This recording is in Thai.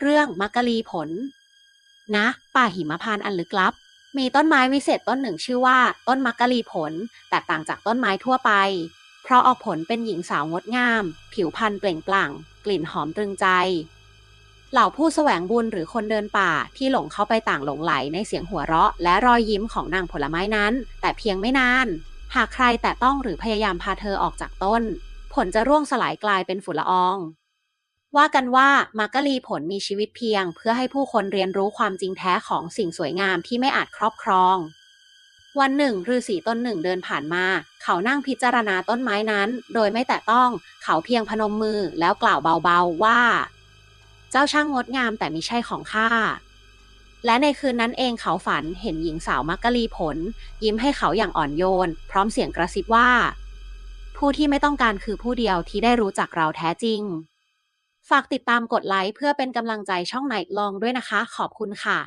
เรื่องมักกะลีผล นะ ป่าหิมพานต์อันลึกลับ มีต้นไม้วิเศษต้นหนึ่งชื่อว่า ต้นมักกะลีผล แตกต่างจากต้นไม้ทั่วไป เพราะออกผลเป็นหญิงสาวงดงาม ผิวพรรณเปล่งปลั่ง กลิ่นหอมตรึงใจ เหล่าผู้แสวงบุญหรือคนเดินป่าที่หลงเข้าไปต่างหลงไหลในเสียงหัวเราะ และรอยยิ้มของนางผลไม้นั้น แต่เพียงไม่นาน หากใครแต่ต้องหรือพยายามพาเธอออกจากต้น ผลจะร่วงสลายกลายเป็นฝุ่นละออง ว่ากันว่ามักกะลีผลมีชีวิตเพียง เพื่อให้ผู้คนเรียนรู้ความจริงแท้ของสิ่งสวยงามที่ไม่อาจครอบครอง วันหนึ่งฤาษีต้นหนึ่งเดินผ่านมา เขานั่งพิจารณาต้นไม้นั้น โดยไม่แตะต้อง เขาเพียงพนมมือแล้วกล่าวเบาๆว่า เจ้าช่างงดงามแต่มิใช่ของข้าและในคืนนั้นเองเขาฝันเห็นหญิงสาวมักกะลีผล ยิ้มให้เขาอย่างอ่อนโยน พร้อมเสียงกระซิบว่า ผู้ที่ไม่ต้องการคือผู้เดียวที่ได้รู้จักเราแท้จริง ฝากติดตามกดไลค์เพื่อเป็นกำลังใจช่องไหนลองด้วยนะคะ ขอบคุณค่ะ